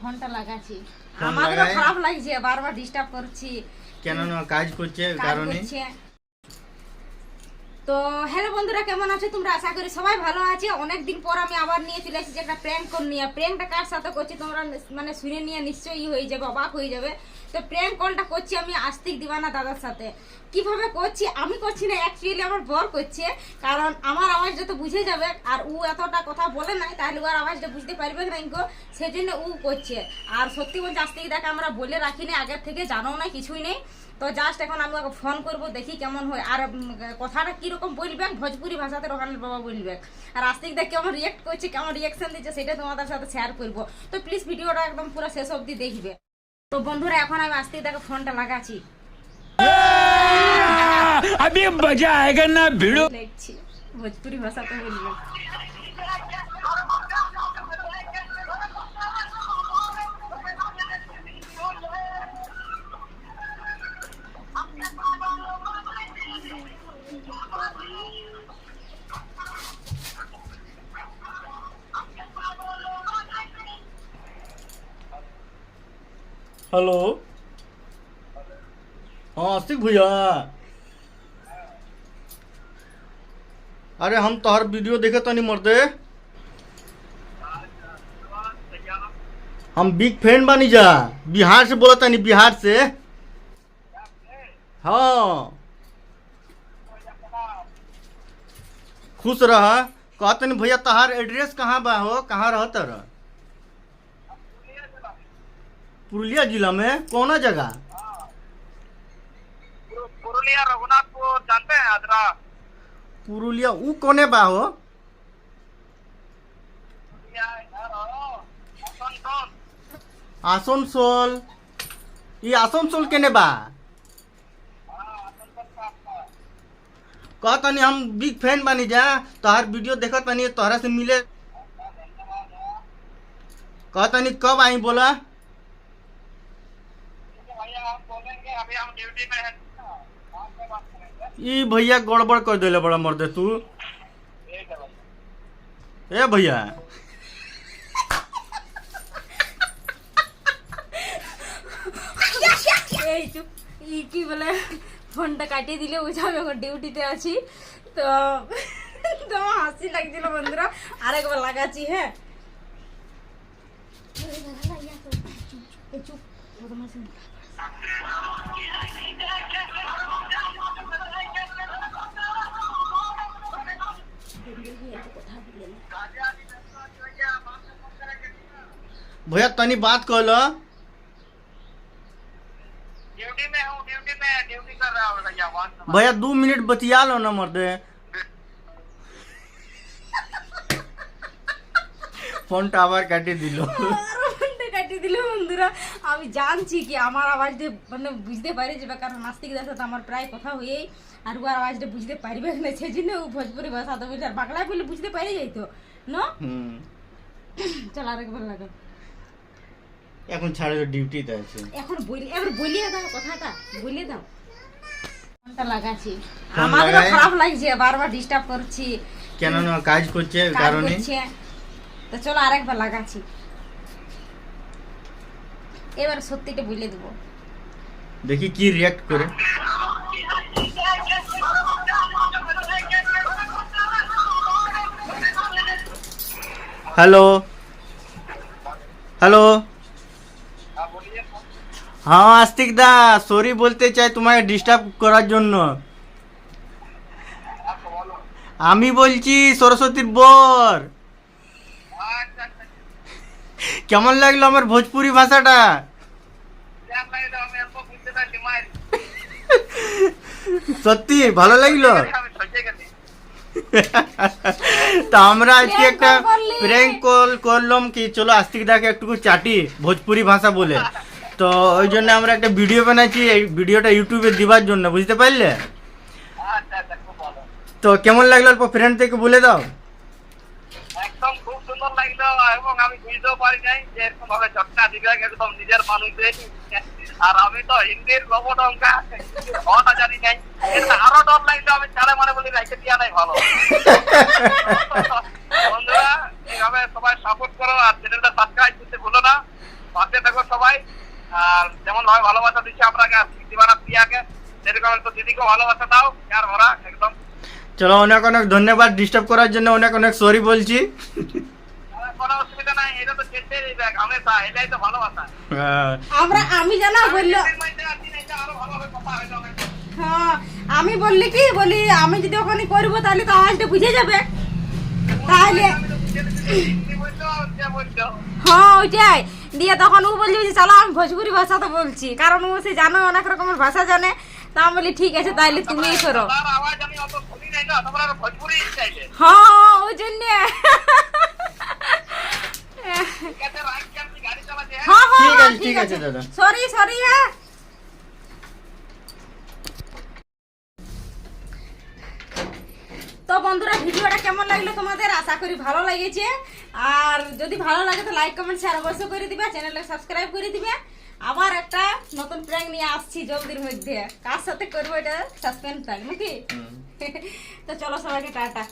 ফোনটা লাগাচ্ছি। আমাদেরও খারাপ লাগছে বারবার ডিস্টার্ব করছি। কেন না কাজ করছে কারণে? তো হ্যালো বন্ধুরা কেমন আছো তোমরা? আশা করি সবাই ভালো আছে। অনেক দিন পর আমি আবার নিয়ে চলে এসেছি একটা প্র্যাঙ্ক করে নিয়ে। প্র্যাঙ্কটা কার সাথে করছি তোমরা মানে শুনে নিয়ে নিশ্চয়ই হয়ে যাবে অবাক হয়ে যাবে। তো প্র্যাঙ্ক কলটা করছি আমি আস্তিক দিবানা দাদার সাথে। কীভাবে করছি? আমি করছি না অ্যাকচুয়ালি আমার বর করছে। কারণ আমার আওয়াজটা তো বুঝে যাবে, আর ও এতটা কথা বলে নাই, তাহলে ওর আওয়াজটা বুঝতে পারবে না ইনকো সেই জন্য ও করছে। আর সত্যি বলছে আস্তিক দেখে, আমরা বলে রাখিনি আগের থেকে জানো না কিছুই নেই। তো জাস্ট এখন আমি ওকে ফোন করব, দেখি কেমন হয়। আর কথাটা কীরকম বলবে ভোজপুরি ভাষাতে রোহানের বাবা বলবে আর আস্তিক দেখ, কেমন রিয়েক্ট করছে, কেমন রিয়াকশন দিচ্ছে, সেটা তোমাদের সাথে শেয়ার করব। তো প্লিজ ভিডিওটা একদম পুরো শেষ অবধি দেখবে। তো বন্ধুরা এখন আমি আস্তিক দেখে ফোনটা লাগাচ্ছি अभी मजा आएगा ना भिड़ो দেখছি ভোজপুরি ভাষাতে বলবে हेलो। हाँ आस्तिक भैया। अरे, हम तोहर वीडियो देखे तनी मर्दे हम बिग फ़ैन बानी जा। बिहार से बोला तनी बिहार से। हाँ। खुश रह। कहतनी भैया, तहार एड्रेस कहाँ बा हो? कहाँ रहत रह? पुरुलिया जिला में कौना जगह? पुरुलिया रघुनाथपुर जानते हैं आदरा पुरुलिया ऊ कोने बा हो? हो आसनसोल। ये आसनसोल केने बा? कहतनी हम बिग फ़ैन बानी जा तोहार वीडियो देखत तनी तोहरा से मिले। कहतनी कब आई बोला ठीक है भैया हम बोलेंगे अभी हम ड्यूटी में हैं आपसे बात करेंगे ई भैया गड़बड़ कर देले बड़ा मर्दे तू ठीक है भैया ए भैया এই চুপ ই কি বলে ফোনটা কাটিয়ে দিলে বুঝে আমি এখন ডিউটিতে আছি তো তো আমার হাসি লাগছিল বন্ধুরা আরেকবার লাগাচ্ছি হ্যাঁ এই চুপ বদমাশি না। भैया तनी बात कह लो। भैया दो मिनट बतिया लो ना मर्दे। फ़ोन टावर काटे दिलो। বন্ধুরা আমি জানছি কি আমার আওয়াজটা মানে বুঝতে পারি যাবে কারণ নাস্তিকদের সাথে আমার প্রায় কথা হয়েই আর ওর আওয়াজটা বুঝতে পারবে না সেই জন্য ও ভোজপুরি ভাষাতে বলছে আর বাংলায় বলে বুঝতে পারি যাইতো না? হুম। চল আরেকবার লাগা। এখন ছাড়ে ডিউটিতে আছে। এখন বলি এবার বলিয়ে দাও কথাটা বলিয়ে দাও। ফোনটা লাগাচ্ছি। লাগায়? খারাপ লাগছে বারবার ডিস্টার্ব করছি। কেন না কাজ করছে কারণে? তো চলো আরেকবার লাগাচ্ছি। এবার সত্যিটা বুঝলে দেবো। দেখি কি রিয়াক্ট করে। হ্যালো হ্যালো হ্যাঁ আস্তিক দা সরি বলতে চাই তোমাকে ডিস্টার্ব করার জন্য। আমি বলছি সরস্বতীর বর। কেমন লাগল আমার ভোজপুরি ভাষাটা? সত্যি ভালো লাগল? তা আমরা আজকে একটা প্র্যাঙ্ক কল করলাম কি চলো আজ থেকে দেখে একটুকু চাটি ভোজপুরি ভাষা বলে। তো ওই জন্য আমরা একটা ভিডিও বানাচ্ছি এই ভিডিওটা ইউটিউবে দিবার জন্য বুঝতে পারলে? আচ্ছা, আচ্ছা, তো কেমন লাগল অল্প ফ্রেন্ড থেকে বলে দাও? একদম খুব সুন্দর লাগল এবং আমি বুঝতেও পারি নাই যে এরকম ভাবে চটকা দিবে একদম নিজের মানুষদের। আর আমি তো হিন্দির রোবট অঙ্কা। হওয়াটা জানি নাই। এটা আরও ডর লাগল আমি চালে মানে বলি রাইতে দিয়া নাই ভালো। বন্ধুরা এইভাবে সবাই সাপোর্ট করো আর চ্যানেলটা সাবস্ক্রাইব করতে ভুলো না। পাশে থাকো সবাই। আর যেমন ভাবে ভালোবাসা দিচ্ছে আপনাকে দিবানা প্রিয়াকে সেরকম তো দিদিকে ভালোবাসা দাও আর ভরা একদম। চলো অনেক অনেক ধন্যবাদ ডিস্টার্ব করার জন্য অনেক অনেক সরি বলছি। কোনো অসুবিধা নাই এটা তো চেষ্টাই হামেশা এটাই তো ভালোবাসা। হ্যাঁ, আমরা আমি জানা বলল হয়ে আমি বললি কি বলি আমি যদি ওখানে করব তাহলে তো আওয়াজটা বুঝে যাবে। তাহলে তো হ্যাঁ ওইটাই। দিয়ে তখন ও বলছে যে চলো আমি ভোজপুরি ভাষাতে বলছি। কারণ ও সে জানো অনেক রকমের ভাষা জানে। তা আমি বলি ঠিক আছে তাহলে তুমিই করো। হ্যাঁ ওই জন্য। হ্যাঁ? হ্যাঁ হ্যাঁ ঠিক আছে ঠিক আছে। দাদা। সরি সরি হ্যাঁ। তো বন্ধুরা ভিডিওটা কেমন লাগল তোমাদের? আশা করি ভালো লেগেছে। আর যদি ভালো লাগে তো লাইক কমেন্ট শেয়ার অবশ্যই করে দিবে। চ্যানেলটা সাবস্ক্রাইব করে দিবে। আবার একটা নতুন প্র্যাঙ্ক নিয়ে আসছি জলদির মধ্যে। কার সাথে করব এটা? সাসপেন্স থাক নাকি? তো চলো সবাইকে টাটা।